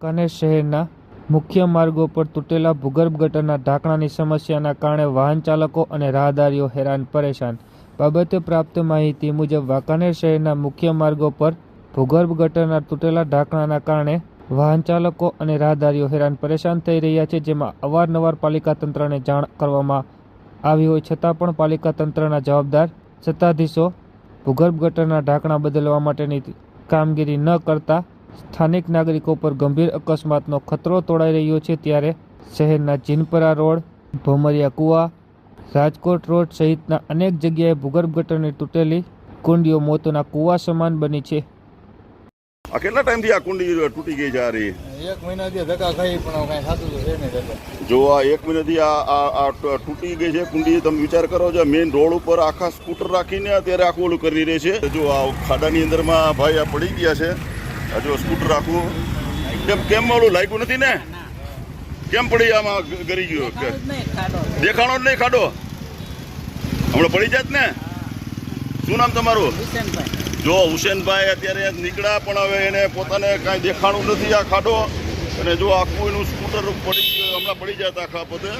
વાંકાનેર શહેરના મુખ્ય માર્ગો પર તૂટેલા ભૂગર્ભ ગટરના ઢાંકણાની સમસ્યાના કારણે વાહન ચાલકો અને રાહદારીઓ હેરાન પરેશાન. બાબતે પ્રાપ્ત માહિતી મુજબ, વાંકાનેર શહેરના મુખ્ય માર્ગો પર ભૂગર્ભ ગટરના તૂટેલા ઢાંકણાના કારણે વાહન ચાલકો અને રાહદારીઓ હેરાન પરેશાન થઈ રહ્યા છે, જેમાં અવારનવાર પાલિકા તંત્રને જાણ કરવામાં આવી હોય છતાં પણ પાલિકા તંત્રના જવાબદાર સત્તાધીશો ભૂગર્ભ ગટરના ઢાંકણા બદલવા માટેની કામગીરી ન કરતા સ્થાનિક નાગરિકો પર ગંભીર અકસ્માતનો ખતરો તોડાઈ રહ્યો છે ત્યારે શહેરના જીનપરા રોડ ભમરિયા કુવા રાજકોટ રોડ સહિતના અનેક જગ્યાએ ભૂગર્ભ ગટરની તૂટેલી કુંડીઓ મોતના કુવા સમાન બની છે. આ કેટલા ટાઈમથી આ કુંડી તૂટી ગઈ છે આ રહી એક મહિનાથી ધક્કા ખાઈ પણ કાંઈ થતું છે નહીં જો આ એક મહિનાથી આ આ આ તૂટી ગઈ છે કુંડી તમે વિચાર કરો છો મેઇન રોડ ઉપર આખા સ્કૂટર રાખીને અત્યારે આખું ઓલું કરી રહી છે. જો આ ખાડાની અંદરમાં ભાઈ આ પડી ગયા છે. આ જો સ્કૂટર રાખવું. કેમ કેમ ઓલું લાગ્યું નથી ને? કેમ પડી આમાં ગરી ગયો? દેખાણો જ નહીં ખાડો. હમણાં પડી જાત ને? શું નામ તમારું? જો હુસેનભાઈ અત્યારે નીકળ્યા પણ હવે એને પોતાને કાંઈ દેખાણું નથી આ ખાડો. અને જો આખું એનું સ્કૂટર પડી ગયું હમણાં પડી જાય આખા પોતે